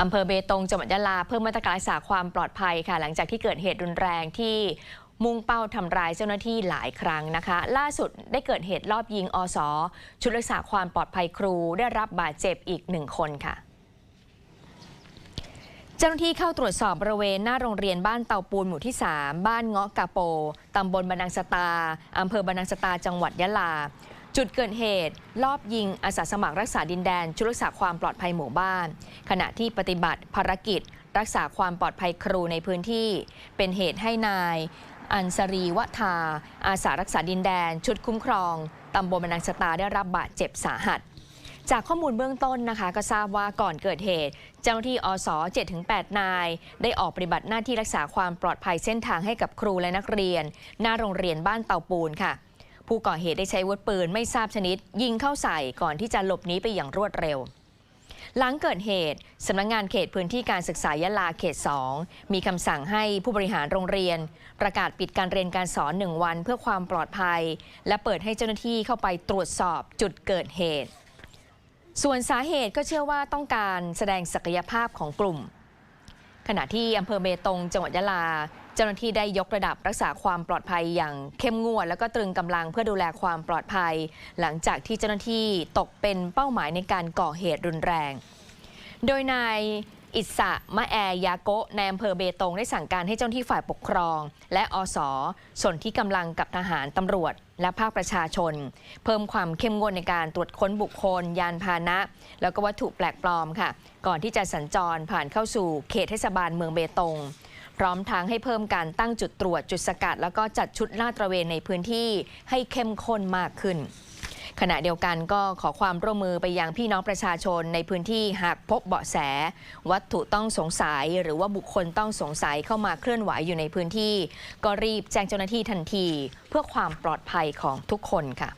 อำเภอเบตงจังหวัดยะลาเพิ่มมาตรการรักษาความปลอดภัยค่ะ หลังจากที่เกิดเหตุรุนแรงที่มุ่งเป้าทำร้ายเจ้าหน้าที่หลายครั้งนะคะ ล่าสุดได้เกิดเหตุรอบยิงอสชุดรักษาความปลอดภัยครูได้รับบาดเจ็บอีกหนึ่งคนค่ะเจ้าหน้าที่เข้าตรวจสอบบริเวณหน้าโรงเรียนบ้านเตาปูนหมู่ที่ 3 บ้านเงาะกาโป ตำบลบรรนังสตา อำเภอบรรนังสตา จังหวัดยะลา จุดเกิดเหตุ ลอบยิงอาสาสมัครรักษาดินแดน ชุดรักษาความปลอดภัยหมู่บ้าน ขณะที่ปฏิบัติภารกิจ รักษาความปลอดภัยครูในพื้นที่ เป็นเหตุให้นาย อันสรีวทา อาสารักษาดินแดน ชุดคุ้มครองตำบลบรรนังสตาได้รับบาดเจ็บสาหัสจากข้อมูลเบื้องต้นนะคะ ก็ทราบว่าก่อนเกิดเหตุ เจ้าหน้าที่อส 7-8 นาย ได้ออกปฏิบัติหน้าที่รักษาความปลอดภัยเส้นทางให้กับครูและนักเรียน หน้าโรงเรียนบ้านเตาปูนค่ะ ผู้ก่อเหตุได้ใช้วุธปืนไม่ทราบชนิด ยิงเข้าใส่ก่อนที่จะหลบหนีไปอย่างรวดเร็ว หลังเกิดเหตุสำนักงงานเขตพื้นที่การศึกษายะลาเขต 2 มีคำสั่งให้ผู้บริหารโรงเรียน ประกาศปิดการเรียนการสอนหนึ่งวันเพื่อความปลอดภัย และเปิดให้เจ้าหน้าที่เข้าไปตรวจสอบจุดเกิดเหตุ ส่วนสาเหตุก็เชื่อว่าต้องการแสดงศักยภาพของกลุ่มขณะที่อำเภอเบตงจังหวัดยะลา เจ้าหน้าที่ได้ยกระดับรักษาความปลอดภัยอย่างเข้มงวด แล้วก็ตรึงกำลังเพื่อดูแลความปลอดภัย หลังจากที่เจ้าหน้าที่ตกเป็นเป้าหมายในการก่อเหตุรุนแรง โดยนายอิสระมะแอยาโกะในอำเภอเบตงได้สั่งการให้เจ้าหน้าที่ฝ่ายปกครอง และอสส่วนที่กำลังกับทหารตำรวจ และภาคประชาชน เพิ่มความเข้มงวดในการตรวจค้นบุคคล ยานพาหนะ แล้วก็วัตถุแปลกปลอมค่ะ ก่อนที่จะสัญจรผ่านเข้าสู่เขตเทศบาลเมืองเบตง พร้อมทั้งให้เพิ่มการตั้งจุดตรวจจุดสกัด แล้วก็จัดชุดลาดตระเวนในพื้นที่ให้เข้มข้นมากขึ้นขณะเดียวกันก็ขอความร่วมมือไปยังพี่น้องประชาชนในพื้นที่หากพบเบาะแส วัตถุต้องสงสัย หรือว่าบุคคลต้องสงสัยเข้ามาเคลื่อนไหวอยู่ในพื้นที่ ก็รีบแจ้งเจ้าหน้าที่ทันที เพื่อความปลอดภัยของทุกคนค่ะ